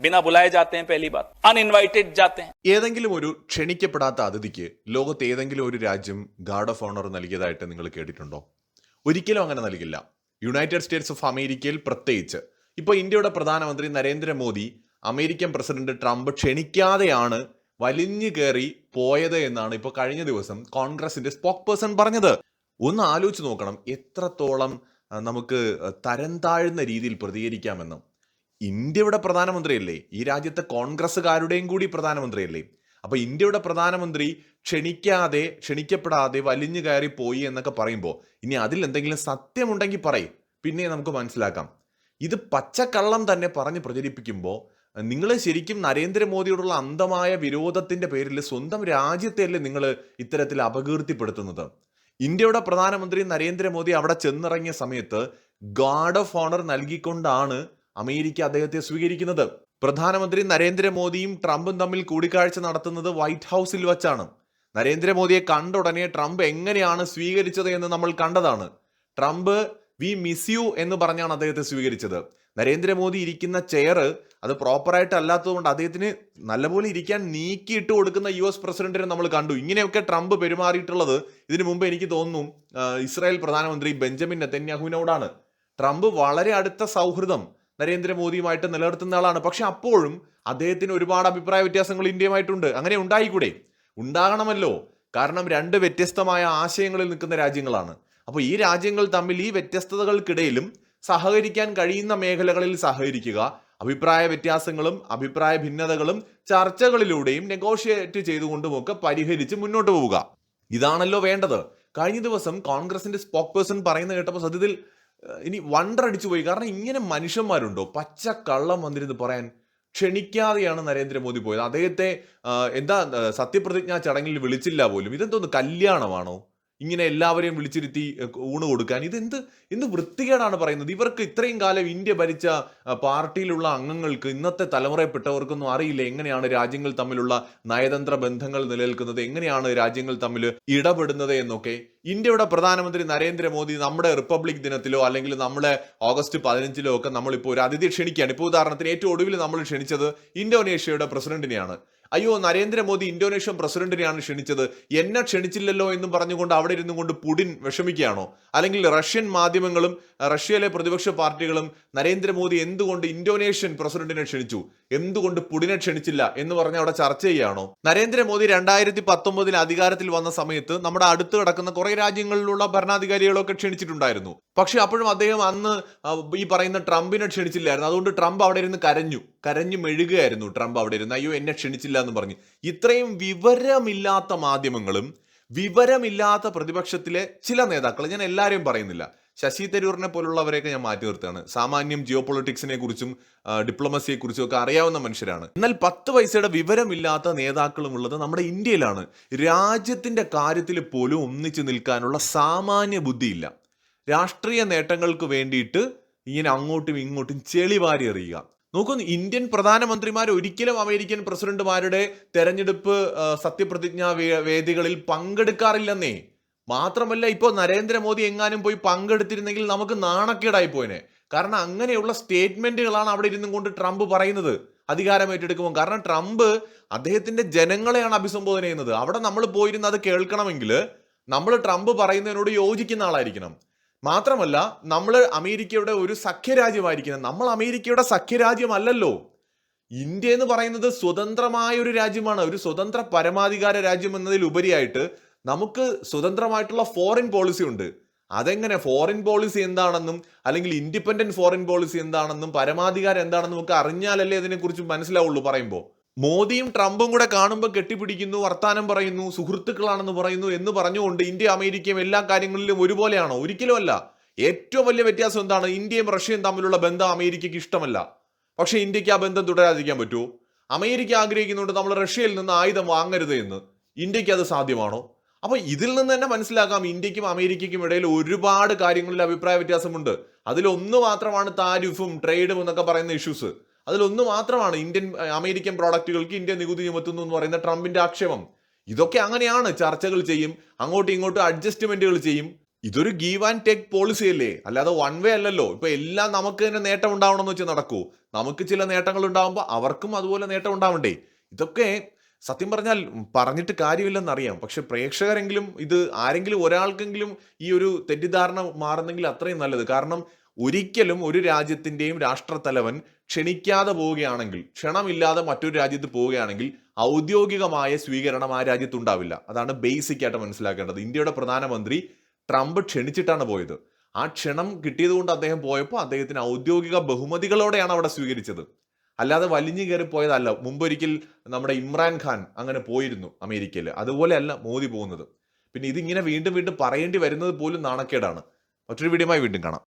Bina ബുലായ ജാത്തേ പഹലി Baat uninvited ജാത്തേ ഏതെങ്കിലും ഒരു ക്ഷണിക്കപ്പെടാത്ത അതിഥിക്ക് ലോകത്ത് ഏതെങ്കിലും ഒരു രാജ്യം ഗാർഡ് ഓഫ് ഓണർ നൽകിയതായിട്ട് നിങ്ങൾ കേട്ടിട്ടുണ്ടോ? ഒരിക്കലും അങ്ങനെ നൽകില്ല. യുണൈറ്റഡ് സ്റ്റേറ്റ്സ് ഓഫ് അമേരിക്കയിൽ പ്രത്യേകിച്ച്. ഇപ്പൊ ഇന്ത്യയുടെ പ്രധാനമന്ത്രി നരേന്ദ്രമോദി അമേരിക്കൻ പ്രസിഡന്റ് ട്രംപ് ക്ഷണിക്കാതെയാണ് വലിഞ്ഞു കയറി പോയത് എന്നാണ് ഇപ്പൊ കഴിഞ്ഞ ദിവസം കോൺഗ്രസിന്റെ സ്പോക്ക് പേഴ്സൺ പറഞ്ഞത്. ഒന്ന് ആലോചിച്ച് നോക്കണം എത്രത്തോളം നമുക്ക് തരം താഴ്ന്ന രീതിയിൽ പ്രതികരിക്കാമെന്നും. ഇന്ത്യയുടെ പ്രധാനമന്ത്രിയല്ലേ? ഈ രാജ്യത്തെ കോൺഗ്രസ്സുകാരുടെയും കൂടി പ്രധാനമന്ത്രിയല്ലേ? അപ്പൊ ഇന്ത്യയുടെ പ്രധാനമന്ത്രി ക്ഷണിക്കാതെ ക്ഷണിക്കപ്പെടാതെ വലിഞ്ഞു കയറി പോയി എന്നൊക്കെ പറയുമ്പോൾ ഇനി അതിൽ എന്തെങ്കിലും സത്യമുണ്ടെങ്കിൽ പറയും. പിന്നെ നമുക്ക് മനസ്സിലാക്കാം. ഇത് പച്ചക്കള്ളം തന്നെ പറഞ്ഞ് പ്രചരിപ്പിക്കുമ്പോൾ നിങ്ങൾ ശരിക്കും നരേന്ദ്രമോദിയോടുള്ള അന്ധമായ വിരോധത്തിന്റെ പേരിൽ സ്വന്തം രാജ്യത്തെയല്ലേ നിങ്ങൾ ഇത്തരത്തിൽ അപകീർത്തിപ്പെടുത്തുന്നത്? ഇന്ത്യയുടെ പ്രധാനമന്ത്രി നരേന്ദ്രമോദി അവിടെ ചെന്നിറങ്ങിയ സമയത്ത് ഗാർഡ് ഓഫ് ഓണർ നൽകിക്കൊണ്ടാണ് അമേരിക്ക അദ്ദേഹത്തെ സ്വീകരിക്കുന്നത്. പ്രധാനമന്ത്രി നരേന്ദ്രമോദിയും ട്രംപും തമ്മിൽ കൂടിക്കാഴ്ച നടത്തുന്നത് വൈറ്റ് ഹൗസിൽ വച്ചാണ്. നരേന്ദ്രമോദിയെ കണ്ട ഉടനെ ട്രംപ് എങ്ങനെയാണ് സ്വീകരിച്ചത് എന്ന് നമ്മൾ കണ്ടതാണ്. ട്രംപ് വി മിസ് യു എന്ന് പറഞ്ഞാണ് അദ്ദേഹത്തെ സ്വീകരിച്ചത്. നരേന്ദ്രമോദി ഇരിക്കുന്ന ചെയർ അത് പ്രോപ്പറായിട്ട് അല്ലാത്തതുകൊണ്ട് അദ്ദേഹത്തിന് നല്ലപോലെ ഇരിക്കാൻ നീക്കിയിട്ട് കൊടുക്കുന്ന യു എസ് പ്രസിഡന്റിനെ നമ്മൾ കണ്ടു. ഇങ്ങനെയൊക്കെ ട്രംപ് പെരുമാറിയിട്ടുള്ളത് ഇതിനു മുമ്പ് എനിക്ക് തോന്നുന്നു ഇസ്രായേൽ പ്രധാനമന്ത്രി ബെഞ്ചമിൻ നെത്തന്യാഹുവിനോടാണ് ട്രംപ് വളരെ അടുത്ത സൗഹൃദം നരേന്ദ്രമോദിയുമായിട്ട് നിലനിർത്തുന്ന ആളാണ്. പക്ഷെ അപ്പോഴും അദ്ദേഹത്തിന് ഒരുപാട് അഭിപ്രായ വ്യത്യാസങ്ങൾ ഇന്ത്യയുമായിട്ടുണ്ട്. അങ്ങനെ ഉണ്ടായിക്കൂടെ? ഉണ്ടാകണമല്ലോ. കാരണം രണ്ട് വ്യത്യസ്തമായ ആശയങ്ങളിൽ നിൽക്കുന്ന രാജ്യങ്ങളാണ്. അപ്പോൾ ഈ രാജ്യങ്ങൾ തമ്മിൽ ഈ വ്യത്യസ്തതകൾക്കിടയിലും സഹകരിക്കാൻ കഴിയുന്ന മേഖലകളിൽ സഹകരിക്കുക അഭിപ്രായ വ്യത്യാസങ്ങളും അഭിപ്രായ ഭിന്നതകളും ചർച്ചകളിലൂടെയും നെഗോഷിയേറ്റ് ചെയ്തുകൊണ്ടുമൊക്കെ പരിഹരിച്ച് മുന്നോട്ട് പോവുക. ഇതാണല്ലോ വേണ്ടത്. കഴിഞ്ഞ ദിവസം കോൺഗ്രസിന്റെ സ്പോക്ക് പേഴ്സൺ പറയുന്ന കേട്ടപ്പോൾ സത്യത്തിൽ ഇനി വണ്ടർ അടിച്ചു പോയി. കാരണം ഇങ്ങനെ മനുഷ്യന്മാരുണ്ടോ? പച്ച കള്ളം വന്നിരുന്ന് പറയാൻ ക്ഷണിക്കാതെയാണ് നരേന്ദ്രമോദി പോയത്. അദ്ദേഹത്തെ എന്താ സത്യപ്രതിജ്ഞ ചടങ്ങിൽ വിളിച്ചില്ല പോലും. ഇതെന്തോന്ന് കല്യാണമാണോ? ഇങ്ങനെ എല്ലാവരെയും വിളിച്ചിരുത്തി ഊണ് കൊടുക്കാൻ. ഇതെന്ത് എന്ത് വൃത്തികേടാണ് പറയുന്നത്? ഇവർക്ക് ഇത്രയും കാലം ഇന്ത്യ ഭരിച്ച പാർട്ടിയിലുള്ള അംഗങ്ങൾക്ക് ഇന്നത്തെ തലമുറയിൽപ്പെട്ടവർക്കൊന്നും അറിയില്ല എങ്ങനെയാണ് രാജ്യങ്ങൾ തമ്മിലുള്ള നയതന്ത്ര ബന്ധങ്ങൾ നിലനിൽക്കുന്നത് എങ്ങനെയാണ് രാജ്യങ്ങൾ തമ്മിൽ ഇടപെടുന്നത് എന്നൊക്കെ. ഇന്ത്യയുടെ പ്രധാനമന്ത്രി നരേന്ദ്രമോദി നമ്മുടെ റിപ്പബ്ലിക് ദിനത്തിലോ അല്ലെങ്കിൽ നമ്മുടെ ഓഗസ്റ്റ് പതിനഞ്ചിലോ ഒക്കെ നമ്മളിപ്പോൾ ഒരു അതിഥി ക്ഷണിക്കുകയാണ്. ഇപ്പോൾ ഉദാഹരണത്തിന് ഏറ്റവും ഒടുവിൽ നമ്മൾ ക്ഷണിച്ചത് ഇന്തോനേഷ്യയുടെ പ്രസിഡന്റിനെയാണ്. അയ്യോ നരേന്ദ്രമോദി ഇന്തോനേഷ്യൻ പ്രസിഡന്റിനെയാണ് ക്ഷണിച്ചത്. എന്നെ ക്ഷണിച്ചില്ലല്ലോ എന്നും പറഞ്ഞുകൊണ്ട് അവിടെ ഇരുന്നു കൊണ്ട് പുടിൻ വിഷമിക്കുകയാണോ? അല്ലെങ്കിൽ റഷ്യൻ മാധ്യമങ്ങളും റഷ്യയിലെ പ്രതിപക്ഷ പാർട്ടികളും നരേന്ദ്രമോദി എന്തുകൊണ്ട് ഇന്തോനേഷ്യൻ പ്രസിഡന്റിനെ ക്ഷണിച്ചു? എന്തുകൊണ്ട് പുടിനെ ക്ഷണിച്ചില്ല എന്ന് പറഞ്ഞ് അവിടെ ചർച്ച ചെയ്യുകയാണോ? നരേന്ദ്രമോദി രണ്ടായിരത്തി പത്തൊമ്പതിൽ അധികാരത്തിൽ വന്ന സമയത്ത് നമ്മുടെ അടുത്ത് കിടക്കുന്ന കുറെ രാജ്യങ്ങളിലുള്ള ഭരണാധികാരികളൊക്കെ ക്ഷണിച്ചിട്ടുണ്ടായിരുന്നു. പക്ഷെ അപ്പോഴും അദ്ദേഹം അന്ന് ഈ പറയുന്ന ട്രംപിനെ ക്ഷണിച്ചില്ലായിരുന്നു. അതുകൊണ്ട് ട്രംപ് അവിടെ ഇരുന്ന് കരഞ്ഞു. കരഞ്ഞു മെഴുകുകയായിരുന്നു ട്രംപ് അവിടെ ഇരുന്ന് അയ്യോ എന്നെ ക്ഷണിച്ചില്ല എന്ന് പറഞ്ഞ്. ഇത്രയും വിവരമില്ലാത്ത മാധ്യമങ്ങളും വിവരമില്ലാത്ത പ്രതിപക്ഷത്തിലെ ചില നേതാക്കൾ ഞാൻ എല്ലാവരെയും പറയുന്നില്ല ശശി തരൂറിനെ പോലുള്ളവരെയൊക്കെ ഞാൻ മാറ്റി നിർത്തുകയാണ്. സാമാന്യം ജിയോ പൊളിറ്റിക്സിനെ കുറിച്ചും ഡിപ്ലോമസിയെ കുറിച്ചും ഒക്കെ അറിയാവുന്ന മനുഷ്യരാണ്. എന്നാൽ പത്ത് പൈസയുടെ വിവരമില്ലാത്ത നേതാക്കളും ഉള്ളത് നമ്മുടെ ഇന്ത്യയിലാണ്. രാജ്യത്തിന്റെ കാര്യത്തിൽ പോലും ഒന്നിച്ചു നിൽക്കാനുള്ള സാമാന്യ ബുദ്ധിയില്ല. രാഷ്ട്രീയ നേട്ടങ്ങൾക്ക് വേണ്ടിയിട്ട് ഇങ്ങനെ അങ്ങോട്ടും ഇങ്ങോട്ടും ചെളി വാരി എറിയുക. നോക്കൂ ഇന്ത്യൻ പ്രധാനമന്ത്രിമാർ ഒരിക്കലും അമേരിക്കൻ പ്രസിഡന്റുമാരുടെ തെരഞ്ഞെടുപ്പ് സത്യപ്രതിജ്ഞാ വേദികളിൽ പങ്കെടുക്കാറില്ലെന്നേ. മാത്രമല്ല ഇപ്പോൾ നരേന്ദ്രമോദി എങ്ങാനും പോയി പങ്കെടുത്തിരുന്നെങ്കിൽ നമുക്ക് നാണക്കേടായി പോയനെ. കാരണം അങ്ങനെയുള്ള സ്റ്റേറ്റ്മെന്റുകളാണ് അവിടെ ഇരുന്നും കൊണ്ട് ട്രംപ് പറയുന്നത്. അധികാരം ഏറ്റെടുക്കുമ്പോൾ. കാരണം ട്രംപ് അദ്ദേഹത്തിന്റെ ജനങ്ങളെയാണ് അഭിസംബോധന ചെയ്യുന്നത്. അവിടെ നമ്മൾ പോയിരുന്ന് അത് കേൾക്കണമെങ്കിൽ നമ്മൾ ട്രംപ് പറയുന്നതിനോട് യോജിക്കുന്ന ആളായിരിക്കണം. മാത്രമല്ല നമ്മൾ അമേരിക്കയുടെ ഒരു സഖ്യരാജ്യമായിരിക്കണം. നമ്മൾ അമേരിക്കയുടെ സഖ്യരാജ്യമല്ലല്ലോ. ഇന്ത്യ എന്ന് പറയുന്നത് സ്വതന്ത്രമായ ഒരു രാജ്യമാണ്. ഒരു സ്വതന്ത്ര പരമാധികാര രാജ്യം എന്നതിൽ ഉപരിയായിട്ട് നമുക്ക് സ്വതന്ത്രമായിട്ടുള്ള ഫോറിൻ പോളിസി ഉണ്ട്. അതെങ്ങനെ? ഫോറിൻ പോളിസി എന്താണെന്നും അല്ലെങ്കിൽ ഇൻഡിപെൻഡന്റ് ഫോറിൻ പോളിസി എന്താണെന്നും പരമാധികാരം എന്താണെന്നും ഒക്കെ അറിഞ്ഞാലല്ലേ അതിനെക്കുറിച്ച് മനസ്സിലാവുള്ളൂ പറയുമ്പോൾ മോദിയും ട്രംപും കൂടെ കാണുമ്പോൾ കെട്ടിപ്പിടിക്കുന്നു വർത്താനം പറയുന്നു സുഹൃത്തുക്കളാണെന്ന് പറയുന്നു എന്ന് പറഞ്ഞുകൊണ്ട് ഇന്ത്യ അമേരിക്കയും എല്ലാ കാര്യങ്ങളിലും ഒരുപോലെയാണോ? ഒരിക്കലുമല്ല ഏറ്റവും വലിയ വ്യത്യാസം എന്താണ്? ഇന്ത്യയും റഷ്യയും തമ്മിലുള്ള ബന്ധം അമേരിക്കയ്ക്ക് ഇഷ്ടമല്ല. പക്ഷേ ഇന്ത്യയ്ക്ക് ആ ബന്ധം തുടരാതിരിക്കാൻ പറ്റുമോ? അമേരിക്ക ആഗ്രഹിക്കുന്നുണ്ട് നമ്മൾ റഷ്യയിൽ നിന്ന് ആയുധം വാങ്ങരുത് എന്ന്. ഇന്ത്യയ്ക്ക് അത് സാധ്യമാണോ? അപ്പൊ ഇതിൽ നിന്ന് തന്നെ മനസ്സിലാക്കാം ഇന്ത്യക്കും അമേരിക്കയ്ക്കും ഇടയിൽ ഒരുപാട് കാര്യങ്ങളിൽ അഭിപ്രായ വ്യത്യാസമുണ്ട്. അതിലൊന്ന് മാത്രമാണ് താരിഫും ട്രേഡും എന്നൊക്കെ പറയുന്ന ഇഷ്യൂസ് അതിലൊന്ന് മാത്രമാണ് ഇന്ത്യൻ അമേരിക്കൻ പ്രോഡക്റ്റുകൾക്ക് ഇന്ത്യ നികുതി ചുമത്തുന്നു എന്ന് പറയുന്ന ട്രംപിന്റെ ആക്ഷേപം. ഇതൊക്കെ അങ്ങനെയാണ്. ചർച്ചകൾ ചെയ്യും അങ്ങോട്ടും ഇങ്ങോട്ടും അഡ്ജസ്റ്റ്മെന്റുകൾ ചെയ്യും. ഇതൊരു ഗീവ് ആൻഡ് ടേക്ക് പോളിസി അല്ലേ? അല്ലാതെ വൺ വേ അല്ലല്ലോ. ഇപ്പൊ എല്ലാം നമുക്ക് തന്നെ നേട്ടം ഉണ്ടാവണമെന്ന് വെച്ച് നടക്കൂ. നമുക്ക് ചില നേട്ടങ്ങൾ ഉണ്ടാവുമ്പോൾ അവർക്കും അതുപോലെ നേട്ടം ഉണ്ടാവണ്ടേ? ഇതൊക്കെ സത്യം പറഞ്ഞാൽ പറഞ്ഞിട്ട് കാര്യമില്ലെന്നറിയാം. പക്ഷെ പ്രേക്ഷകരെങ്കിലും ഇത് ആരെങ്കിലും ഒരാൾക്കെങ്കിലും ഈ ഒരു തെറ്റിദ്ധാരണ മാറുന്നെങ്കിൽ അത്രയും നല്ലത്. കാരണം ഒരിക്കലും ഒരു രാജ്യത്തിന്റെയും രാഷ്ട്രത്തലവൻ ക്ഷണിക്കാതെ പോവുകയാണെങ്കിൽ ക്ഷണമില്ലാതെ മറ്റൊരു രാജ്യത്ത് പോവുകയാണെങ്കിൽ ഔദ്യോഗികമായ സ്വീകരണം ആ രാജ്യത്ത് ഉണ്ടാവില്ല അതാണ് ബേസിക് ആയിട്ട് മനസ്സിലാക്കേണ്ടത്. ഇന്ത്യയുടെ പ്രധാനമന്ത്രി ട്രംപ് ക്ഷണിച്ചിട്ടാണ് പോയത്. ആ ക്ഷണം കിട്ടിയതുകൊണ്ട് അദ്ദേഹം പോയപ്പോൾ അദ്ദേഹത്തിന് ഔദ്യോഗിക ബഹുമതികളോടെയാണ് അവിടെ സ്വീകരിച്ചത്. അല്ലാതെ വലിഞ്ഞു കയറി പോയതല്ല. മുമ്പൊരിക്കൽ നമ്മുടെ ഇമ്രാൻ ഖാൻ അങ്ങനെ പോയിരുന്നു അമേരിക്കയിൽ അതുപോലെയല്ല മോദി പോകുന്നത്. പിന്നെ ഇതിങ്ങനെ വീണ്ടും വീണ്ടും പറയേണ്ടി വരുന്നത് പോലും നാണക്കേടാണ്. മറ്റൊരു വീഡിയോമായി വീണ്ടും കാണാം.